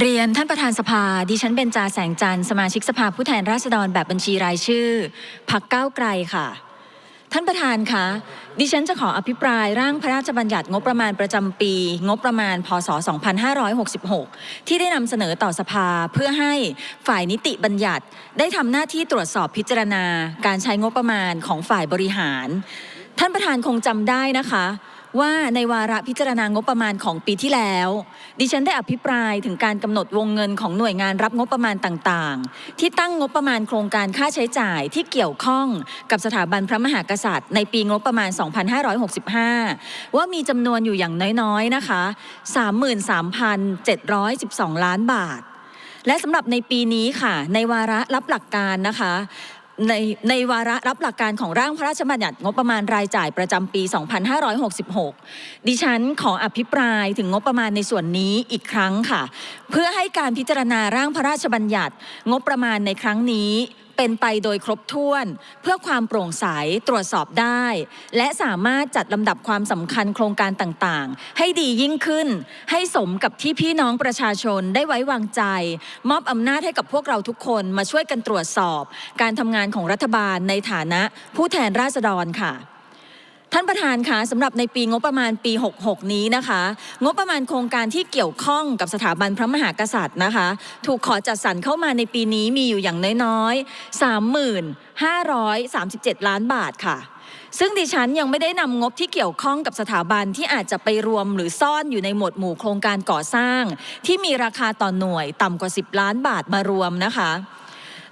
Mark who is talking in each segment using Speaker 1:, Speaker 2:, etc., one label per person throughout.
Speaker 1: เรียนท่านประธานสภา ดิฉันเบญจาแสงจันทร์สมาชิกสภาผู้แทนราษฎรแบบบัญชีรายชื่อพักก้าวไกลค่ะ ท่านประธานคะดิฉันจะขออภิปรายร่างพระราชบัญญัติงบประมาณประจำปี งบประมาณพศ 2566 ที่ได้นำเสนอต่อสภาเพื่อให้ฝ่ายนิติบัญญัติ ได้ทำหน้าที่ตรวจสอบพิจารณา การใช้งบประมาณของฝ่ายบริหาร ท่านประธานคงจำได้นะคะว่าในวาระพิจารณางบประมาณของปีที่แล้ว ดิฉันได้อภิปรายถึงการกำหนดวงเงินของหน่วยงานรับงบประมาณต่างๆ ที่ตั้งงบประมาณโครงการค่าใช้จ่ายที่เกี่ยวข้องกับสถาบันพระมหากษัตริย์ ในปีงบประมาณ 2565 ว่ามีจำนวนอยู่อย่างน้อยๆนะคะ 33,712 ล้านบาท และสำหรับในปีนี้ค่ะ ในวาระรับหลักการนะคะ ในในวาระรับหลักการของร่างพระราชบัญญัติงบประมาณรายจ่ายประจำปี 2566 ดิฉันขออภิปรายถึงงบประมาณในส่วนนี้อีกครั้งค่ะ เพื่อให้การพิจารณาร่างพระราชบัญญัติงบประมาณในครั้งนี้ เป็นไปโดยครบถ้วน เพื่อความโปร่งใสตรวจสอบได้ และสามารถจัดลำดับความสำคัญโครงการต่างๆ ให้ดียิ่งขึ้น ให้สมกับที่พี่น้องประชาชนได้ไว้วางใจ มอบอำนาจให้กับพวกเราทุกคนมาช่วยกันตรวจสอบ การทำงานของรัฐบาลในฐานะผู้แทนราษฎรค่ะ ท่านประธานคะสำหรับในปีงบประมาณปี 66 นี้นะคะ งบประมาณโครงการที่เกี่ยวข้องกับสถาบันพระมหากษัตริย์นะคะ ถูกขอจัดสรรเข้ามาในปีนี้มีอยู่อย่างน้อยๆ 3,537 ล้านบาทค่ะ ซึ่งดิฉันยังไม่ได้นำงบที่เกี่ยวข้องกับสถาบันที่อาจจะไปรวมหรือซ่อนอยู่ในหมวดหมู่โครงการก่อสร้าง ที่มีราคาต่อหน่วยต่ำกว่า 10 ล้านบาทมารวมนะคะ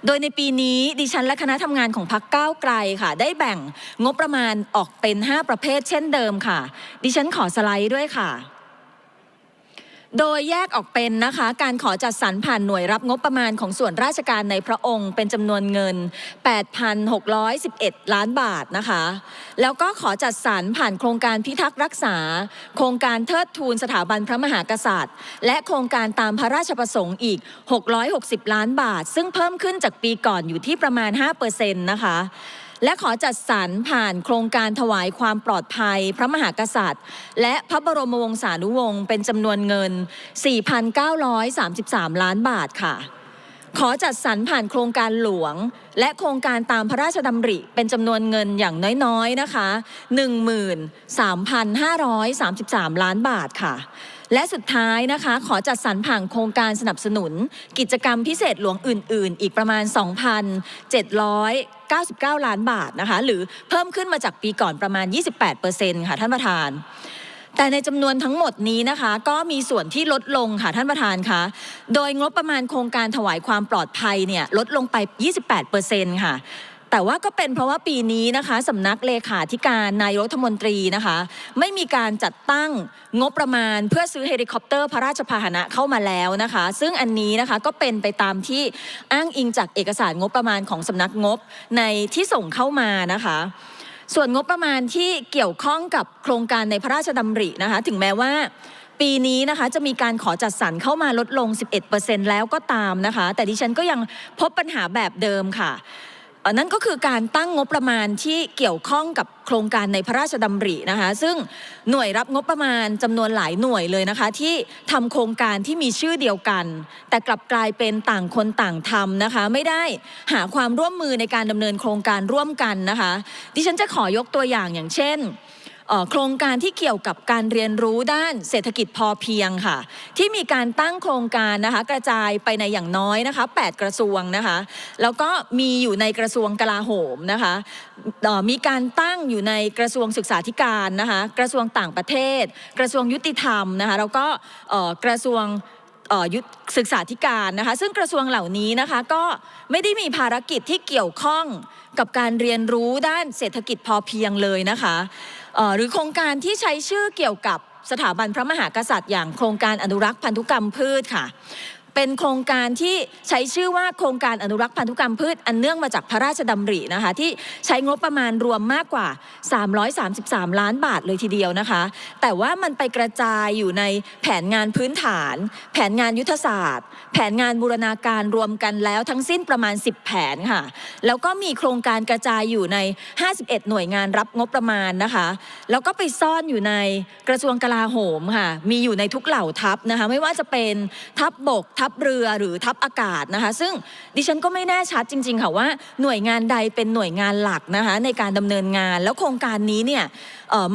Speaker 1: โดยในปีนี้ดิฉันและคณะทำงานของพักก้าวไกลค่ะ ได้แบ่งงบประมาณออกเป็น 5 ประเภทเช่นเดิมค่ะ ดิฉันขอสไลด์ด้วยค่ะ โดยแยกออกเป็นนะคะการขอจัดสรรผ่านหน่วยรับงบประมาณของส่วนราชการในพระองค์ เป็นจำนวนเงิน 8,611 ล้านบาทนะคะ แล้วก็ขอจัดสรรผ่านโครงการพิทักษ์รักษา โครงการเทิดทูนสถาบันพระมหากษัตริย์ และโครงการตามพระราชประสงค์อีก 660 ล้านบาท ซึ่งเพิ่มขึ้นจากปีก่อนอยู่ที่ประมาณ 5%นะคะ และขอจัดสรรผ่านโครงการถวายความปลอดภัย พระมหากษัตริย์ และพระบรมวงศานุวงศ์เป็นจำนวนเงิน 4,933 ล้านบาทค่ะ ขอจัดสรรผ่านโครงการหลวง และโครงการตามพระราชดำริเป็นจำนวนเงินอย่างน้อยๆนะคะ 13,533 ล้านบาทค่ะและสุดท้ายนะคะขอจัดสรรผ่านโครงการสนับสนุน กิจกรรมพิเศษหลวงอื่น ๆ อีกประมาณ 2,700 99 ล้านบาทนะคะหรือเพิ่มขึ้นมาจากปีก่อนประมาณ 28%ค่ะท่านประธาน แต่ในจำนวนทั้งหมดนี้นะคะ ก็มีส่วนที่ลดลงค่ะท่านประธานคะโดยงบประมาณโครงการถวายความปลอดภัยเนี่ยลดลงไป 28%ค่ะ แต่ว่าก็เป็นเพราะว่าปีนี้นะคะสำนักเลขาธิการนายรัฐมนตรีนะคะไม่มีการจัดตั้งงบประมาณเพื่อซื้อเฮลิคอปเตอร์พระราชพาหนะเข้ามาแล้วนะคะ ซึ่งอันนี้นะคะก็เป็นไปตามที่อ้างอิงจากเอกสารงบประมาณของสำนักงบในที่ส่งเข้ามานะคะส่วนงบประมาณที่เกี่ยวข้องกับโครงการในพระราชดำรินะคะ ถึงแม้ว่าปีนี้นะคะจะมีการขอจัดสรรเข้ามาลดลง 11%แล้วก็ตามนะคะ แต่ดิฉันก็ยังพบปัญหาแบบเดิมค่ะ นั่นก็คือการตั้งงบประมาณที่เกี่ยวข้องกับโครงการในพระราชดำรินะคะ ซึ่งหน่วยรับงบประมาณจำนวนหลายหน่วยเลยนะคะ ที่ทำโครงการที่มีชื่อเดียวกัน แต่กลับกลายเป็นต่างคนต่างทำนะคะ ไม่ได้หาความร่วมมือในการดำเนินโครงการร่วมกันนะคะ ดิฉันจะขอยกตัวอย่างอย่างเช่น โครงการที่เกี่ยวกับการเรียนรู้ด้านเศรษฐกิจพอเพียงค่ะ ที่มีการตั้งโครงการนะคะกระจายไปในอย่างน้อยนะคะ 8 กระทรวงนะคะ แล้วก็มีอยู่ในกระทรวงกลาโหมนะคะมีการตั้งอยู่ในกระทรวงศึกษาธิการนะคะ กระทรวงต่างประเทศ กระทรวงยุติธรรมนะคะแล้วก็กระทรวงศึกษาธิการนะคะ ซึ่งกระทรวงเหล่านี้นะคะก็ไม่ได้มีภารกิจที่เกี่ยวข้องกับการเรียนรู้ด้านเศรษฐกิจพอเพียงเลยนะคะ หรือโครงการที่ใช้ชื่อเกี่ยวกับสถาบันพระมหากษัตริย์อย่างโครงการอนุรักษ์พันธุกรรมพืชค่ะ เป็นโครงการที่ใช้ชื่อว่าโครงการอนุรักษ์พันธุกรรมพืช อันเนื่องมาจากพระราชดำรินะคะที่ใช้งบประมาณรวมมากกว่า 333 ล้านบาทเลยทีเดียวนะคะ แต่ว่ามันไปกระจายอยู่ในแผนงานพื้นฐาน แผนงานยุทธศาสตร์ แผนงานบูรณาการรวมกันแล้วทั้งสิ้นประมาณ 10 แผนค่ะ แล้วก็มีโครงการกระจายอยู่ใน 51 หน่วยงานรับงบประมาณนะคะ แล้วก็ไปซ่อนอยู่ในกระทรวงกลาโหมค่ะมีอยู่ในทุกเหล่าทัพนะคะไม่ว่าจะเป็นทัพบบกทัพเรือหรือทัพอากาศนะคะซึ่งดิฉันก็ไม่แน่ชัดจริง ๆ ค่ะว่าหน่วยงานใดเป็นหน่วยงานหลักนะคะในการดำเนินงาน แล้วโครงการนี้เนี่ย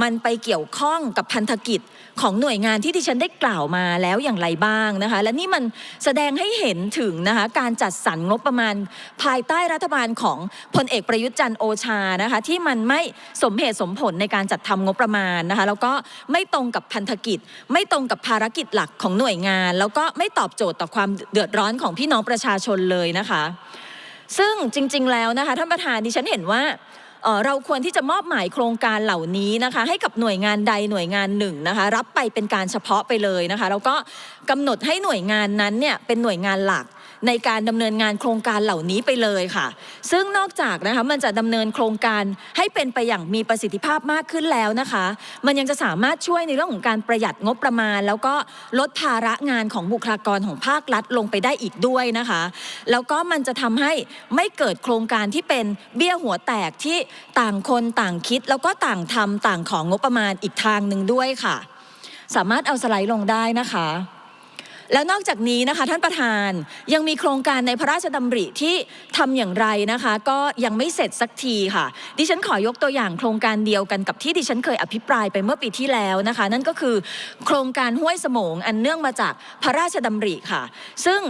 Speaker 1: มันไปเกี่ยวข้องกับพันธกิจ ของหน่วยงานที่ดิฉันได้กล่าวมาแล้วอย่างไรบ้างนะคะ และนี่มันแสดงให้เห็นถึงนะคะการจัดสรรงบประมาณภายใต้รัฐบาลของพลเอกประยุทธ์จันทร์โอชานะคะที่มันไม่สมเหตุสมผลในการจัดทำงบประมาณนะคะแล้วก็ไม่ตรงกับพันธกิจ ไม่ตรงกับภารกิจหลักของหน่วยงาน แล้วก็ไม่ตอบโจทย์ต่อความเดือดร้อนของพี่น้องประชาชนเลยนะคะ ซึ่งจริง ๆ แล้วนะคะท่านประธานดิฉันเห็นว่า เราควรที่จะมอบหมายโครงการเหล่านี้นะคะ ให้กับหน่วยงานใดหน่วยงานหนึ่งนะคะ รับไปเป็นการเฉพาะไปเลยนะคะ แล้วก็กำหนดให้หน่วยงานนั้นเนี่ยเป็นหน่วยงานหลัก ในการดำเนินงานโครงการเหล่านี้ไปเลยค่ะ ซึ่งนอกจากนะคะมันจะดำเนินโครงการให้เป็นไปอย่างมีประสิทธิภาพมากขึ้นแล้วนะคะ มันยังจะสามารถช่วยในเรื่องของการประหยัดงบประมาณ แล้วก็ลดภาระงานของบุคลากรของภาครัฐลงไปได้อีกด้วยนะคะ แล้วก็มันจะทำให้ไม่เกิดโครงการที่เป็นเบี้ยหัวแตกที่ต่างคนต่างคิด แล้วก็ต่างทำต่างของงบประมาณอีกทางหนึ่งด้วยค่ะ สามารถเอาสไลด์ลงได้นะคะ แล้วนอกจากนี้นะคะท่านประธานยังมีโครงการในพระราชดำริที่ทำอย่างไรนะคะ ก็ยังไม่เสร็จสักทีค่ะ ดิฉันขอยกตัวอย่างโครงการเดียวกันกับที่ดิฉันเคยอภิปรายไปเมื่อปีที่แล้วนะคะ นั่นก็คือโครงการห้วยสมงอันเนื่องมาจากพระราชดำริค่ะ ซึ่ง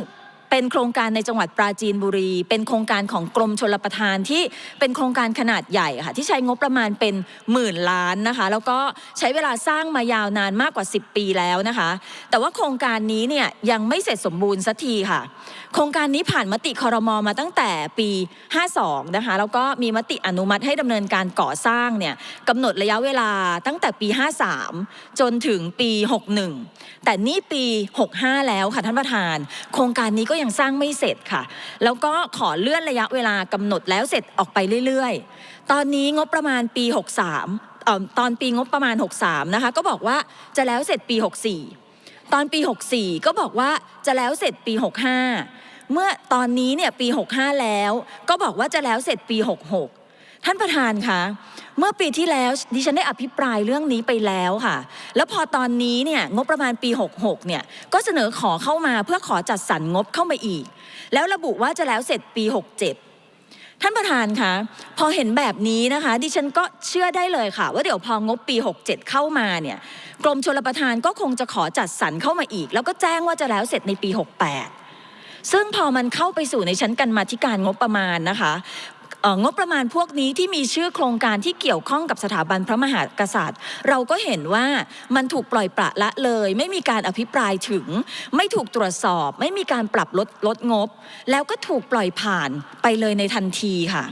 Speaker 1: เป็นโครงการในจังหวัดปราจีนบุรี เป็นโครงการของกรมชลประทานที่เป็นโครงการขนาดใหญ่ค่ะที่ใช้งบประมาณเป็นหมื่นล้านนะคะ แล้วก็ใช้เวลาสร้างมายาวนานมากกว่า 10 ปีแล้วนะคะ แต่ว่าโครงการนี้เนี่ยยังไม่เสร็จสมบูรณ์สักทีค่ะ โครงการนี้ผ่านมติคอรมอมาตั้งแต่ปี 52 นะคะ แล้วก็มีมติอนุมัติให้ดำเนินการก่อสร้างเนี่ยกำหนดระยะเวลาตั้งแต่ปี 53 จนถึงปี 61 แต่นี่ปี 65 แล้วค่ะท่านประธาน โครงการนี้ก็ยังสร้างไม่เสร็จค่ะ แล้วก็ขอเลื่อนระยะเวลากำหนดแล้วเสร็จออกไปเรื่อยๆ ตอนนี้งบประมาณปี 63ออตอนปีงบประมาณ 63 นะคะ ก็บอกว่าจะแล้วเสร็จปี 64 ตอนปี 64 ก็บอกว่าจะแล้วเสร็จปี 65 เมื่อตอนนี้เนี่ยปี 65 แล้ว ก็บอกว่าจะแล้วเสร็จปี 66 ท่านประธานคะเมื่อปีที่แล้วดิฉันได้อภิปรายเรื่องนี้ไปแล้วค่ะ แล้วพอตอนนี้เนี่ยงบประมาณปี 66 เนี่ยก็เสนอขอเข้ามาเพื่อขอจัดสรรงบเข้ามาอีก แล้วระบุว่าจะแล้วเสร็จปี 67 ท่านประธานคะพอเห็นแบบนี้นะคะ ดิฉันก็เชื่อได้เลยค่ะ ว่าเดี๋ยวพองบปี 67 เข้ามาเนี่ยกรมชลประทานก็คงจะขอจัดสรรเข้ามาอีก แล้วก็แจ้งว่าจะแล้วเสร็จในปี 68ซึ่งพอมันเข้าไปสู่ในชั้นกันมาธิการงบประมาณนะคะ งบประมาณพวกนี้ที่มีชื่อโครงการที่เกี่ยวข้องกับสถาบันพระมหากษัตริย์ เราก็เห็นว่ามันถูกปล่อยปละละเลย ไม่มีการอภิปรายถึง ไม่ถูกตรวจสอบ ไม่มีการปรับลดลดงบ แล้วก็ถูกปล่อยผ่านไปเลยในทันทีค่ะ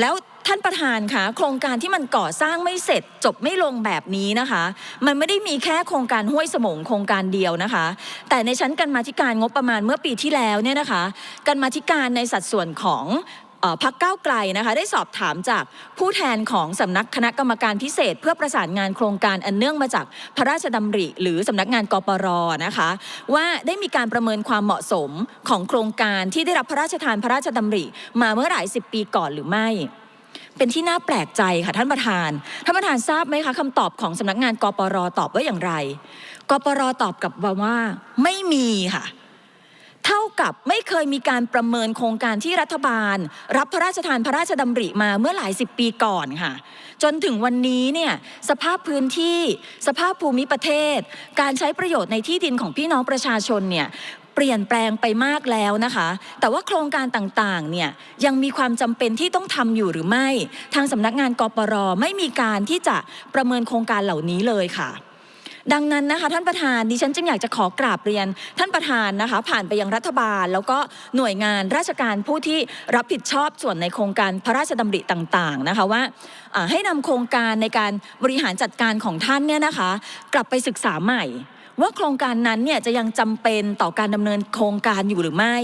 Speaker 1: แล้วท่านประธานคะโครงการที่มันก่อสร้างไม่เสร็จจบไม่ลงแบบนี้นะคะ มันไม่ได้มีแค่โครงการห้วยสมงโครงการเดียวนะคะ แต่ในชั้นกันมาธิการงบประมาณเมื่อปีที่แล้วเนี่ยนะคะกันมาธิการในสัดส่วนของ พักเก้าไกลนะคะได้สอบถามจากผู้แทนของสำนักคณะกรรมการพิเศษ เพื่อประสานงานโครงการอันเนื่องมาจากพระราชดำริ หรือสำนักงานกปรนะคะ ว่าได้มีการประเมินความเหมาะสมของโครงการที่ได้รับพระราชทานพระราชดำริ มาเมื่อหลายสิบปีก่อนหรือไม่ เป็นที่น่าแปลกใจค่ะท่านประธานท่านประธานทราบไหมคะคำตอบของสำนักงานกปรตอบว่าอย่างไร กปรตอบกลับว่าไม่มีค่ะ เท่ากับไม่เคยมีการประเมินโครงการที่รัฐบาล รับพระราชทานพระราชดำริมาเมื่อหลายสิบปีก่อนค่ะ จนถึงวันนี้เนี่ยสภาพพื้นที่ สภาพภูมิประเทศ การใช้ประโยชน์ในที่ดินของพี่น้องประชาชนเนี่ยเปลี่ยนแปลงไปมากแล้วนะคะ แต่ว่าโครงการต่างๆ เนี่ยยังมีความจำเป็นที่ต้องทำอยู่หรือไม่ ทางสำนักงานกปรไม่มีการที่จะประเมินโครงการเหล่านี้เลยค่ะ ดังนั้นนะคะท่านประธานดิฉันจึงอยากจะขอกราบเรียน ท่านประธานนะคะ ผ่านไปยังรัฐบาล แล้วก็หน่วยงานราชการผู้ที่รับผิดชอบส่วนในโครงการพระราชดำริต่างๆนะคะว่าให้นำโครงการในการบริหารจัดการของท่านเนี่ยนะคะ กลับไปศึกษาใหม่ ว่าโครงการนั้นเนี่ยจะยังจำเป็นต่อการดำเนินโครงการอยู่หรือไม่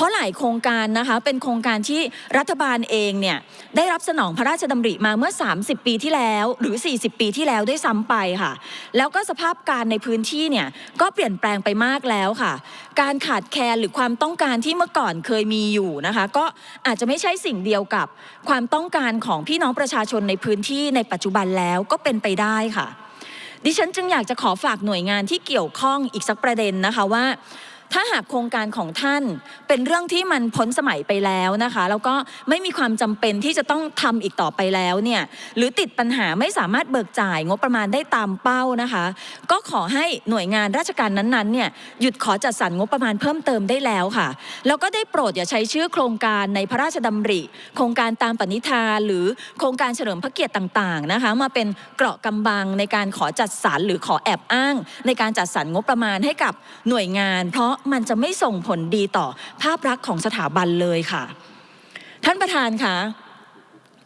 Speaker 1: เพราะหลายโครงการนะคะเป็นโครงการที่รัฐบาลเองเนี่ยได้รับสนองพระราชดำริมาเมื่อ 30 ปีที่แล้ว หรือ 40 ปีที่แล้วด้วยซ้ำไปค่ะ แล้วก็สภาพการในพื้นที่เนี่ยก็เปลี่ยนแปลงไปมากแล้วค่ะ การขาดแคลนหรือความต้องการที่เมื่อก่อนเคยมีอยู่นะคะ ก็อาจจะไม่ใช่สิ่งเดียวกับความต้องการของพี่น้องประชาชนในพื้นที่ในปัจจุบันแล้วก็เป็นไปได้ค่ะดิฉันจึงอยากจะขอฝากหน่วยงานที่เกี่ยวข้องอีกสักประเด็นนะคะว่า ถ้าหากโครงการของท่านเป็นเรื่องที่มันพ้นสมัยไปแล้วนะคะ แล้วก็ไม่มีความจำเป็นที่จะต้องทำอีกต่อไปแล้วเนี่ยหรือติดปัญหาไม่สามารถเบิกจ่ายงบประมาณได้ตามเป้านะคะ ก็ขอให้หน่วยงานราชการนั้นๆเนี่ยหยุดขอจัดสรรงบประมาณเพิ่มเติมได้แล้วค่ะ แล้วก็ได้โปรดอย่าใช้ชื่อโครงการในพระราชดำริ โครงการตามปณิธานหรือโครงการเฉลิมพระเกียรติต่างๆนะคะมาเป็นเกราะกำบังในการขอจัดสรรหรือขอแอบอ้าง ในการจัดสรรงบประมาณให้กับหน่วยงาน เพราะมันจะไม่ส่งผลดีต่อภาพลักษณ์ของสถาบันเลยค่ะ ท่านประธานคะ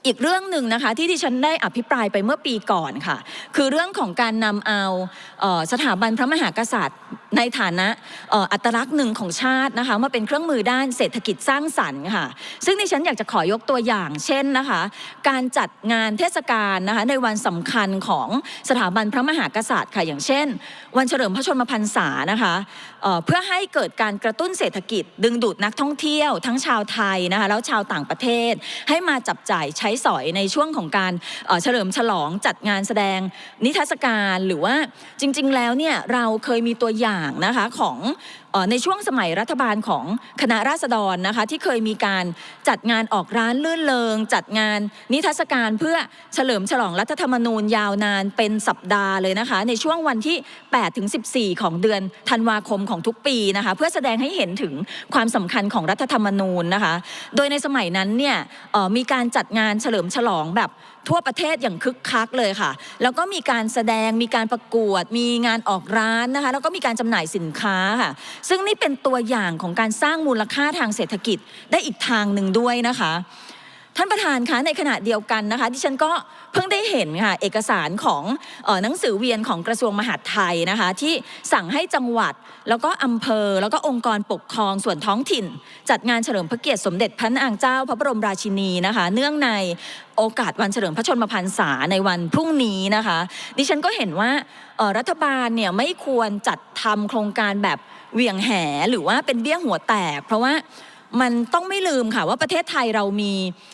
Speaker 1: อีกเรื่องหนึ่งนะคะที่ที่ฉันได้อภิปรายไปเมื่อปีก่อนค่ะ คือเรื่องของการนำเอาเออสถาบันพระมหากษัตริย์ ในฐานะอ,อ,อัตลักษณ์หนึ่งของชาตินะคะมาเป็นเครื่องมือด้านเศรษฐกิจสร้างสรรค์ค่ะ ซึ่งดิฉันอยากจะขอยกตัวอย่าง เช่นนะคะ การจัดงานเทศกาลนะคะในวันสำคัญของสถาบันพระมหากษัตริย์ค่ะอย่างเช่น วันเฉลิมพระชนมพรรษานะคะเออเพื่อให้เกิดการกระตุ้นเศรษฐกิจ ดึงดูดนักท่องเที่ยว ทั้งชาวไทยนะคะแล้วชาวต่างประเทศให้มาจับจ่ายใช้สอยในช่วงของการเฉลิมฉลองจัดงานแสดงนิทรรศการหรือว่าจริง ๆ แล้วเนี่ยเราเคยมีตัวอย่างนะคะของ ในช่วงสมัยรัฐบาลของคณะราษฎรนะคะที่เคยมีการจัดงานออกร้านลื่นเลงจัดงานนิทรรศการเพื่อเฉลิมฉลองรัฐธรรมนูญยาวนานเป็นสัปดาห์เลยนะคะ ในช่วงวันที่8ถึง14 ของเดือนธันวาคมของทุกปีนะคะเพื่อแสดงให้เห็นถึงความสำคัญของรัฐธรรมนูญนะคะ โดยในสมัยนั้นเนี่ยมีการจัดงานเฉลิมฉลองแบบ ทั่วประเทศอย่างคึกคักเลยค่ะ แล้วก็มีการแสดงมีการประกวด มีงานออกร้านนะคะ แล้วก็มีการจำหน่ายสินค้าค่ะ ซึ่งนี่เป็นตัวอย่างของการสร้างมูลค่าทางเศรษฐกิจได้อีกทางหนึ่งด้วยนะคะ ท่านประธานคะในขณะเดียวกันนะคะที่ฉันก็เพิ่งได้เห็นค่ะเอกสารของออหนังสือเวียนของกระทรวงมหาดไทยนะคะที่สั่งให้จังหวัด แล้วก็อำเภอ แล้วก็องค์กรปกครองส่วนท้องถิ่น จัดงานเฉลิมพระเกียรติสมเด็จพระนางเจ้า พระบรมราชินีนะคะเนื่องในโอกาสวันเฉลิมพระชนมพรรษาในวันพรุ่งนี้นะคะ ดิฉันก็เห็นว่ารัฐบาลเนี่ยไม่ควรจัดทำโครงการแบบเวียงแหหรือว่าเป็นเบี้ยหัวแตก เพราะว่า มันต้องไม่ลืมค่ะว่าประเทศไทยเรามี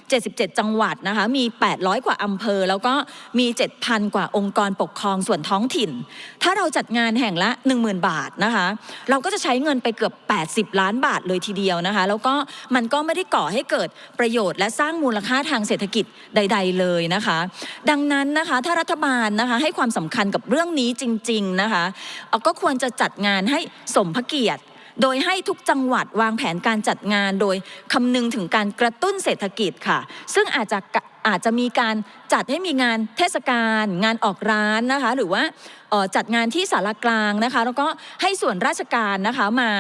Speaker 1: 77 จังหวัดนะคะมี 800 กว่าอำเภอ แล้วก็มี 7,000 กว่าองค์กรปกครองส่วนท้องถิ่น ถ้าเราจัดงานแห่งละ 10,000 บาทนะคะ เราก็จะใช้เงินไปเกือบ 80 ล้านบาทเลยทีเดียวนะคะ แล้วก็มันก็ไม่ได้ก่อให้เกิดประโยชน์ และสร้างมูลค่าทางเศรษฐกิจใด ๆ เลยนะคะ ดังนั้นนะคะถ้ารัฐบาลนะคะให้ความสำคัญกับเรื่องนี้จริง ๆ นะคะเอ่อก็ควรจะจัดงานให้สมพระเกียรติ โดยให้ทุกจังหวัดวางแผนการจัดงานโดยคำนึงถึงการกระตุ้นเศรษฐกิจค่ะ ซึ่งอาจจะอาจจะมีการจัดให้มีงานเทศกาลงานออกร้านนะคะ หรือว่าจัดงานที่สารกลางนะคะ แล้วก็ให้ส่วนราชการนะคะมา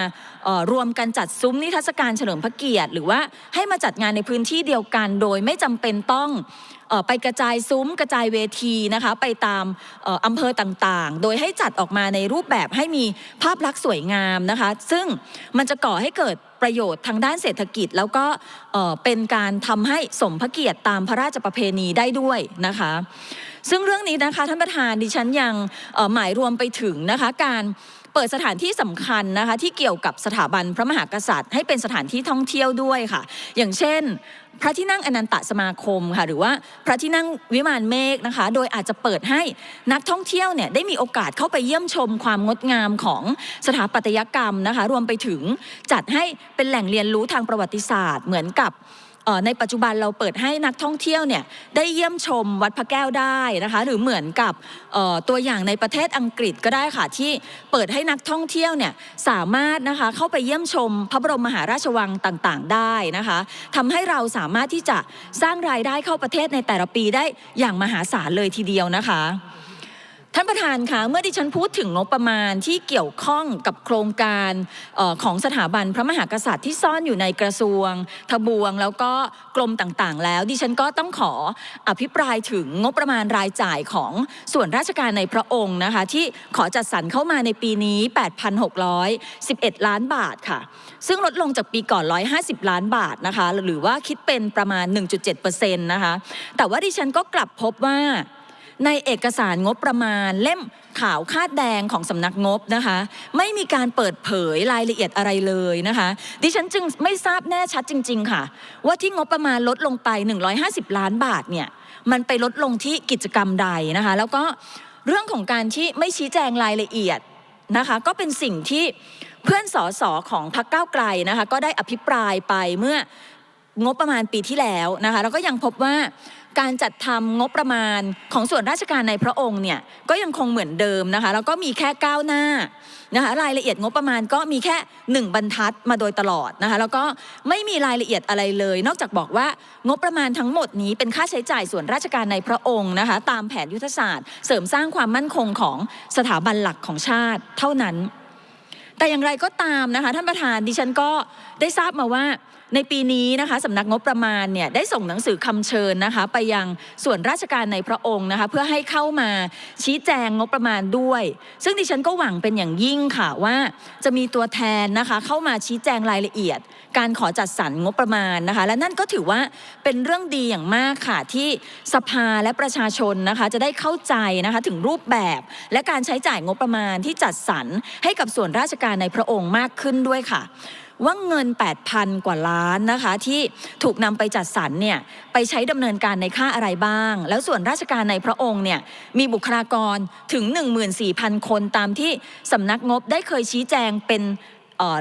Speaker 1: รวมกันจัดซุ้มนิทรรศการเฉลิมพระเกียรติ หรือว่าให้มาจัดงานในพื้นที่เดียวกัน โดยไม่จำเป็นต้อง ไปกระจายซุ้มกระจายเวทีนะคะไปตามอำเภอต่างๆ โดยให้จัดออกมาในรูปแบบให้มีภาพลักษณ์สวยงามนะคะ ซึ่งมันจะก่อให้เกิดประโยชน์ทางด้านเศรษฐกิจ แล้วก็เป็นการทำให้สมพระเกียรติตามพระราชประเพณีได้ด้วยนะคะ ซึ่งเรื่องนี้นะคะท่านประธานดิฉันยังหมายรวมไปถึงนะคะการ เปิดสถานที่สำคัญนะคะที่เกี่ยวกับสถาบันพระมหากษัตริย์ ให้เป็นสถานที่ท่องเที่ยวด้วยค่ะ อย่างเช่น พระที่นั่งอนันตสมาคมค่ะหรือว่าพระที่นั่งวิมานเมฆนะคะ โดยอาจจะเปิดให้นักท่องเที่ยวเนี่ยได้มีโอกาสเข้าไปเยี่ยมชมความงดงามของสถาปัตยกรรมนะคะ รวมไปถึงจัดให้เป็นแหล่งเรียนรู้ทางประวัติศาสตร์ เหมือนกับ ในปัจจุบันเราเปิดให้นักท่องเที่ยวเนี่ยได้เยี่ยมชมวัดพระแก้วได้นะคะหรือเหมือนกับตัวอย่างในประเทศอังกฤษก็ได้ค่ะที่เปิดให้นักท่องเที่ยวเนี่ยสามารถนะคะเข้าไปเยี่ยมชมพระบรมมหาราชวังต่างๆ ได้นะคะทำให้เราสามารถที่จะสร้างรายได้เข้าประเทศในแต่ละปีได้อย่างมหาศาลเลยทีเดียวนะคะ ท่านประธานคะเมื่อดิฉันพูดถึงงบประมาณที่เกี่ยวข้องกับโครงการออของสถาบันพระมหากษัตริย์ที่ซ่อนอยู่ในกระทรวง ทบวงแล้วก็กรมต่างๆ แล้ว ดิฉันก็ต้องขออภิปรายถึงงบประมาณรายจ่ายของส่วนราชการในพระองค์นะคะ ที่ขอจัดสรรเข้ามาในปีนี้ 8,611 ล้านบาทค่ะ ซึ่งลดลงจากปีก่อน 150 ล้านบาทนะคะ หรือว่าคิดเป็นประมาณ 1.7%นะคะแต่ว่าดิฉันก็กลับพบว่า ในเอกสารงบประมาณเล่มขาวคาดแดงของสำนักงบนะคะ ไม่มีการเปิดเผยรายละเอียดอะไรเลยนะคะ ดิฉันจึงไม่ทราบแน่ชัดจริง ๆ ค่ะ ว่าที่งบประมาณลดลงไป 150 ล้านบาทเนี่ยมันไปลดลงที่กิจกรรมใดนะคะ แล้วก็เรื่องของการที่ไม่ชี้แจงรายละเอียดนะคะ ก็เป็นสิ่งที่เพื่อนสสของพรรคก้าวไกลนะคะ ก็ได้อภิปรายไปเมื่องบประมาณปีที่แล้วนะคะ แล้วก็ยังพบว่า การจัดทำงบประมาณของส่วนราชการในพระองค์เนี่ยก็ยังคงเหมือนเดิมนะคะแล้วก็มีแค่ก้าวหน้านะคะรายละเอียดงบประมาณก็มีแค่หนึ่งบรรทัดมาโดยตลอดนะคะแล้วก็ไม่มีรายละเอียดอะไรเลย นอกจากบอกว่างบประมาณทั้งหมดนี้เป็นค่าใช้จ่ายส่วนราชการในพระองค์นะคะตามแผนยุทธศาสตร์ เสริมสร้างความมั่นคงของสถาบันหลักของชาติเท่านั้น แต่อย่างไรก็ตามนะคะท่านประธานดิฉันก็ได้ทราบมาว่า ในปีนี้นะคะสำนักงบประมาณเนี่ยได้ส่งหนังสือคำเชิญนะคะไปยังส่วนราชการในพระองค์นะคะเพื่อให้เข้ามาชี้แจงงบประมาณด้วย ซึ่งดิฉันก็หวังเป็นอย่างยิ่งค่ะว่า จะมีตัวแทนนะคะเข้ามาชี้แจงรายละเอียด การขอจัดสรรงบประมาณนะคะและนั่นก็ถือว่าเป็นเรื่องดีอย่างมากค่ะที่สภาและประชาชนนะคะจะได้เข้าใจนะคะถึงรูปแบบและการใช้จ่ายงบประมาณที่จัดสรรให้กับส่วนราชการในพระองค์มากขึ้นด้วยค่ะ ว่าเงิน 8,000 กว่าล้านนะคะที่ถูกนำไปจัดสรรเนี่ยไปใช้ดำเนินการในค่าอะไรบ้าง แล้วส่วนราชการในพระองค์เนี่ยมีบุคลากรถึง 14,000 คนตามที่สำนักงบได้เคยชี้แจงเป็น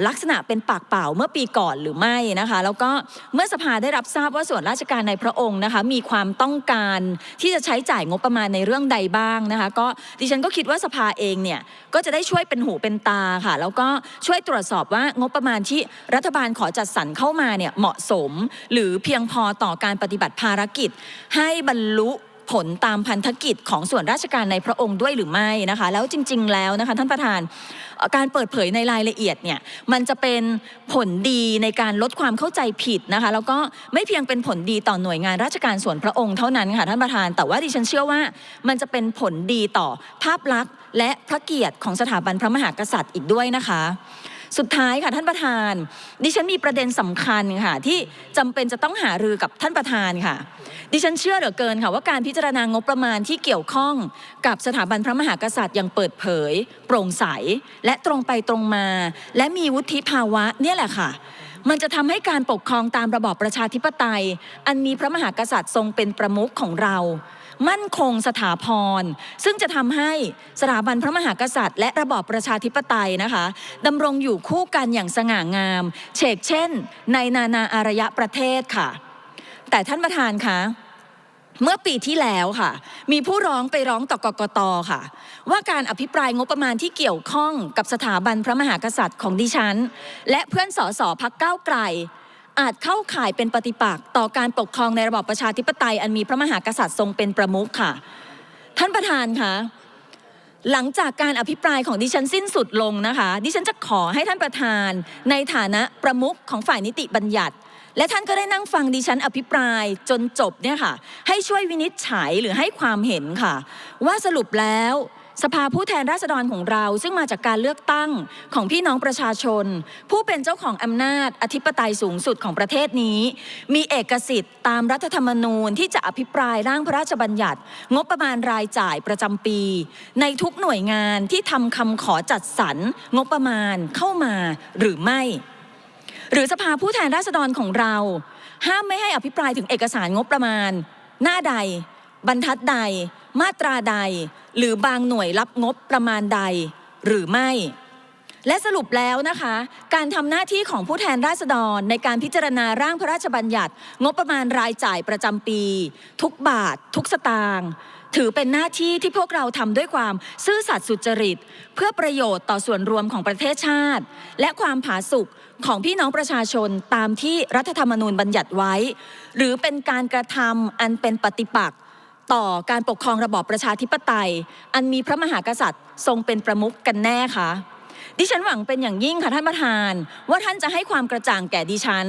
Speaker 1: ลักษณะเป็นปากเปล่าเมื่อปีก่อนหรือไม่นะคะ แล้วก็เมื่อสภาได้รับทราบว่าส่วนราชการในพระองค์นะคะมีความต้องการที่จะใช้จ่ายงบประมาณในเรื่องใดบ้างนะคะ ก็ดิฉันก็คิดว่าสภาเองเนี่ยก็จะได้ช่วยเป็นหูเป็นตาค่ะ แล้วก็ช่วยตรวจสอบว่างบประมาณที่รัฐบาลขอจัดสรรเข้ามาเนี่ยเหมาะสม หรือเพียงพอต่อการปฏิบัติภารกิจ ให้บรรลุ ผลตามพันธกิจของส่วนราชการในพระองค์ด้วยหรือไม่นะคะ แล้วจริง ๆ แล้วนะคะท่านประธานการเปิดเผยในรายละเอียดเนี่ยมันจะเป็นผลดีในการลดความเข้าใจผิดนะคะ แล้วก็ไม่เพียงเป็นผลดีต่อหน่วยงานราชการส่วนพระองค์เท่านั้นค่ะท่านประธาน แต่ว่าดิฉันเชื่อว่ามันจะเป็นผลดีต่อภาพลักษณ์และพระเกียรติของสถาบันพระมหากษัตริย์อีกด้วยนะคะ สุดท้ายค่ะท่านประธาน ดิฉันมีประเด็นสำคัญค่ะ ที่จำเป็นจะต้องหารือกับท่านประธานค่ะ ดิฉันเชื่อเหลือเกินค่ะ ว่าการพิจารณางบประมาณที่เกี่ยวข้องกับสถาบันพระมหากษัตริย์อย่างเปิดเผย โปร่งใส และตรงไปตรงมา และมีวุฒิภาวะเนี่ยแหละค่ะมันจะทำให้การปกครองตามระบอบประชาธิปไตย อันมีพระมหากษัตริย์ทรงเป็นประมุขของเรา มั่นคงสถาพร ซึ่งจะทำให้สถาบันพระมหากษัตริย์ และระบอบประชาธิปไตยนะคะดำรงอยู่คู่กันอย่างสง่างาม เฉกเช่น ในนานาอารยประเทศค่ะ แต่ท่านประธานคะเมื่อปีที่แล้วค่ะ มีผู้ร้องไปร้องต่อกกตค่ะ ว่าการอภิปรายงบประมาณที่เกี่ยวข้องกับสถาบันพระมหากษัตริย์ของดิฉัน และเพื่อนสสพักเก้าไกล อาจเข้าข่ายเป็นปฏิปักษ์ต่อการปกครองในระบอบประชาธิปไตยอันมีพระมหากษัตริย์ทรงเป็นประมุขค่ะ ท่านประธานคะหลังจากการอภิปรายของดิฉันสิ้นสุดลงนะคะ ดิฉันจะขอให้ท่านประธานในฐานะประมุขของฝ่ายนิติบัญญัติ และท่านก็ได้นั่งฟังดิฉันอภิปรายจนจบเนี่ยค่ะ ให้ช่วยวินิจฉัยหรือให้ความเห็นค่ะ ว่าสรุปแล้ว สภาผู้แทนราษฎรของเราซึ่งมาจากการเลือกตั้งของพี่น้องประชาชน ผู้เป็นเจ้าของอำนาจอธิปไตยสูงสุดของประเทศนี้ มีเอกสิทธิ์ตามรัฐธรรมนูญที่จะอภิปรายร่างพระราชบัญญัติ งบประมาณรายจ่ายประจำปี ในทุกหน่วยงานที่ทำคำขอจัดสรรงบประมาณเข้ามาหรือไม่ หรือสภาผู้แทนราษฎรของเรา ห้ามไม่ให้อภิปรายถึงเอกสารงบประมาณ หน้าใด บรรทัดใด มาตราใด หรือบางหน่วยรับงบประมาณใดหรือไม่ และสรุปแล้วนะคะ การทำหน้าที่ของผู้แทนราษฎรในการพิจารณาร่างพระราชบัญญัติ งบประมาณรายจ่ายประจำปี ทุกบาท ทุกสตางค์ถือเป็นหน้าที่ที่พวกเราทำด้วยความซื่อสัตย์สุจริต เพื่อประโยชน์ต่อส่วนรวมของประเทศชาติ และความผาสุกของพี่น้องประชาชนตามที่รัฐธรรมนูญบัญญัติไว้ หรือเป็นการกระทำอันเป็นปฏิปักษ์ ต่อการปกครองระบอบประชาธิปไตย อันมีพระมหากษัตริย์ทรงเป็นประมุขกันแน่คะดิฉันหวังเป็นอย่างยิ่งค่ะท่านประธาน ว่าท่านจะให้ความกระจ่างแก่ดิฉัน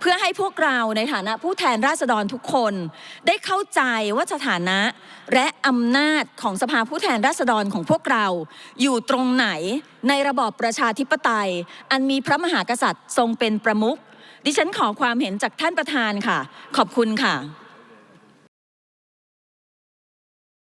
Speaker 1: เพื่อให้พวกเราในฐานะผู้แทนราษฎรทุกคน ได้เข้าใจว่าสถานะและอำนาจของสภาผู้แทนราษฎรของพวกเรา อยู่ตรงไหนในระบอบประชาธิปไตย อันมีพระมหากษัตริย์ทรงเป็นประมุขดิฉันขอความเห็นจากท่านประธานค่ะ ขอบคุณค่ะ